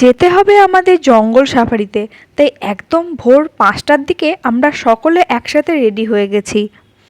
যেতে হবে আমাদের জঙ্গল সাফারিতে। তাই একদম ভোর পাঁচটার দিকে আমরা সকলে একসাথে রেডি হয়ে গেছি।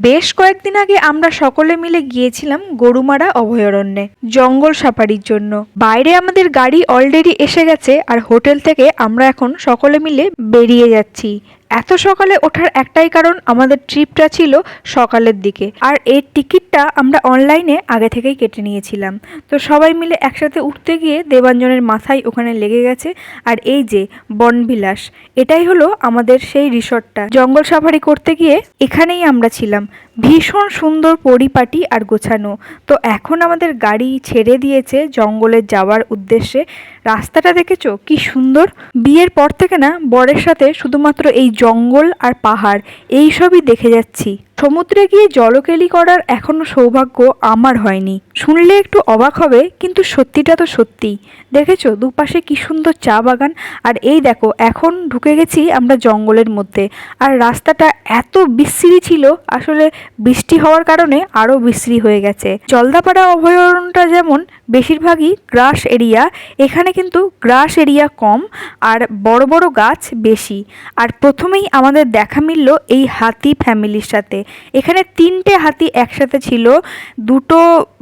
বেশ কয়েকদিন আগে আমরা সকলে মিলে গিয়েছিলাম গরুমারা অভয়ারণ্যে জঙ্গল সাফারির জন্য। বাইরে আমাদের গাড়ি অলরেডি এসে গেছে আর হোটেল থেকে আমরা এখন সকলে মিলে বেরিয়ে যাচ্ছি। এত সকালে ওঠার একটাই কারণ আমাদের ট্রিপটা ছিল সকালের দিকে। আর এর টিকিটটা আমরা অনলাইনে আগে থেকেই কেটে নিয়েছিলাম। তো সবাই মিলে একসাথে উঠতে গিয়ে দেবাঞ্জনের মাথায় ওখানে লেগে গেছে। আর এই যে, বনবিলাস, এটাই হলো আমাদের সেই রিসর্টটা। জঙ্গল সাফারি করতে গিয়ে এখানেই আমরা ছিলাম। ভীষণ সুন্দর পরিপাটি আর গোছানো। তো এখন আমাদের গাড়ি ছেড়ে দিয়েছে জঙ্গলে যাওয়ার উদ্দেশ্যে। রাস্তাটা দেখেছ? কি সুন্দর। বিয়ের পর থেকে না বরের সাথে শুধুমাত্র এই জঙ্গল আর পাহাড় এই সবই দেখে যাচ্ছি। সমুদ্রে গিয়ে জলকেলি করার এখনও সৌভাগ্য আমার হয়নি। শুনলে একটু অবাক হবে, কিন্তু সত্যিটা তো সত্যি দেখেছ, দুপাশে কি সুন্দর চা বাগান, আর এই দেখো, এখন ঢুকে গেছি আমরা জঙ্গলের মধ্যে। আর রাস্তাটা এত বিশ্রী ছিল, আসলে বৃষ্টি হওয়ার কারণে আরও বিশ্রী হয়ে গেছে। জলদাপাড়া অভয়ারণ্যটা যেমন, বেশিরভাগই গ্রাস এরিয়া, এখানে কিন্তু গ্রাস এরিয়া কম, আর বড় বড় গাছ বেশি। আর প্রথমেই আমাদের দেখা মিলল এই হাতি ফ্যামিলির সাথে। এখানে তিনটে হাতি একসাথে ছিল, দুটো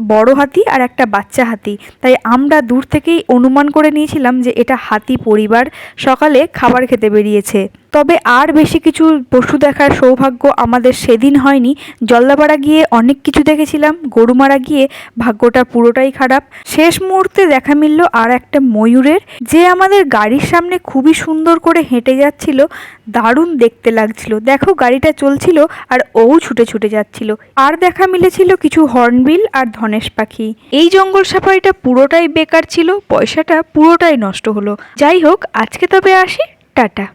বড় হাতি আর একটা বাচ্চা হাতি। তাই আমরা দূর থেকেই অনুমান করে নিয়েছিলাম যে এটা হাতি পরিবার। সকালে খাবার খেতে বেরিয়েছে। তবে আর বেশি কিছু পশু দেখার সৌভাগ্য আমাদের সেদিন হয়নি। জল্দাপাড়া গিয়ে অনেক কিছু দেখেছিলাম, গরুমারা গিয়ে ভাগ্যটা পুরোটাই খারাপ। শেষ মুহূর্তে দেখা মিলল আর একটা ময়ূরের, যে আমাদের গাড়ির সামনে খুবই সুন্দর করে হেঁটে যাচ্ছিল, দারুণ দেখতে লাগছিল। দেখো, গাড়িটা চলছিল আর ও ছুটে ছুটে যাচ্ছিল। আর দেখা মিলেছিল কিছু হর্নবিল আর ধনেশ পাখি। এই জঙ্গল সাফারিটা পুরোটাই বেকার ছিল, পয়সাটা পুরোটাই নষ্ট হলো। যাই হোক, আজকে তবে আসি, টাটা।